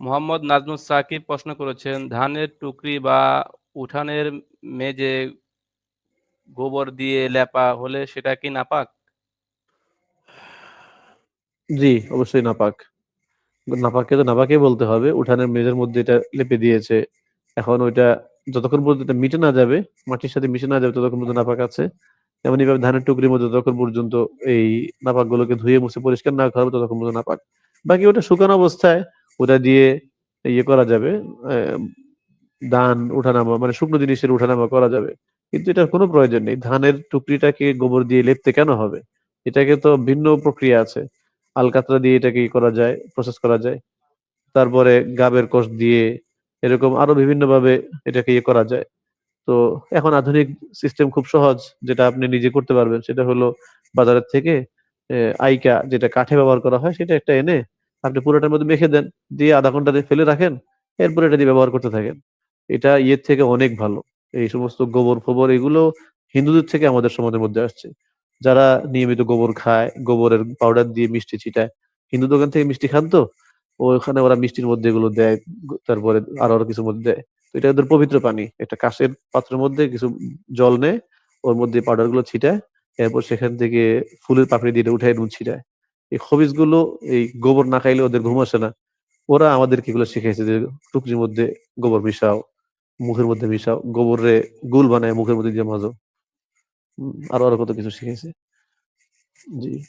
মোহাম্মদ নাজমুস সাকিব প্রশ্ন করেছেন, ধানের টুকরি বা উঠানের মেজে গোবর দিয়ে লেপা হলে সেটা কি নাপাক? জি, অবশ্যই নাপাক। নাপাককে তো নাপাকই বলতে হবে। উঠানের মেঝের মধ্যে এটা লেপে দিয়েছে। এখন ওইটা যতক্ষণ পর্যন্ত এটা মিটে না যাবে, মাটির সাথে মিশে না যাবে ততক্ষণ পর্যন্ত নাপাক আছে। তেমনিভাবে ধানের টুকরির মধ্যে যতক্ষণ পর্যন্ত এই নাপাকগুলোকে ধুয়ে মুছে পরিষ্কার না করা হবে ততক্ষণ পর্যন্ত নাপাক। বাকি ওটা শুকানো অবস্থায় ওটা দিয়ে ইয়ে করা যাবে, ধান উঠানামা মানে শুকনো জিনিসের উঠানামা করা যাবে। কিন্তু এটার কোনো প্রয়োজন নেই। ধানের টুকরিটাকে গোবর দিয়ে লেপতে কেন হবে? এটাকে তো ভিন্ন প্রক্রিয়া আছে। আলকাতরা দিয়ে এটাকে করা যায়, প্রসেস করা যায়। তারপরে গাবের কষ দিয়ে এরকম আরও বিভিন্নভাবে এটাকে ইয়ে করা যায়। তো এখন আধুনিক সিস্টেম খুব সহজ যেটা আপনি নিজে করতে পারবেন। সেটা হলো বাজারের থেকে আইকা যেটা কাঠে ব্যবহার করা হয় সেটা একটা এনে আপনি পুরোটার মধ্যে মেখে দেন। দিয়ে আধা ঘণ্টা দিয়ে ফেলে রাখেন। এরপরে এটা দিয়ে ব্যবহার করতে থাকেন। এটা ইয়ের থেকে অনেক ভালো। এই সমস্ত গোবর-ফোবর এগুলো হিন্দুদের থেকে আমাদের সমাজের মধ্যে আসছে। যারা নিয়মিত গোবর খায়, গোবরের পাউডার দিয়ে মিষ্টি ছিটায়। হিন্দু দোকান থেকে মিষ্টি খান তো? ওখানে ওরা মিষ্টির মধ্যে এগুলো দেয়। তারপরে আরও, আরও কিছু মধ্যে দেয়। তো এটা ওদের পবিত্র পানি। একটা কাঁচের পাত্রের মধ্যে কিছু জল নেয়, ওর মধ্যে পাউডারগুলো ছিটায়। এরপর সেখান থেকে ফুলের পাপড়ি দিয়ে উঠায় নুন ছিটায়। এই খবিসগুলো এই গোবর না খাইলে ওদের ঘুম আসে না। ওরা আমাদেরকে এগুলো শিখাইছে যে টুকরির মধ্যে গোবর মিশাও, মুখের মধ্যে মিশাও, গোবরে গুল বানায় মুখের মধ্যে দিয়ে মাজো। আরও, আরও কত কিছু শিখেছে জি।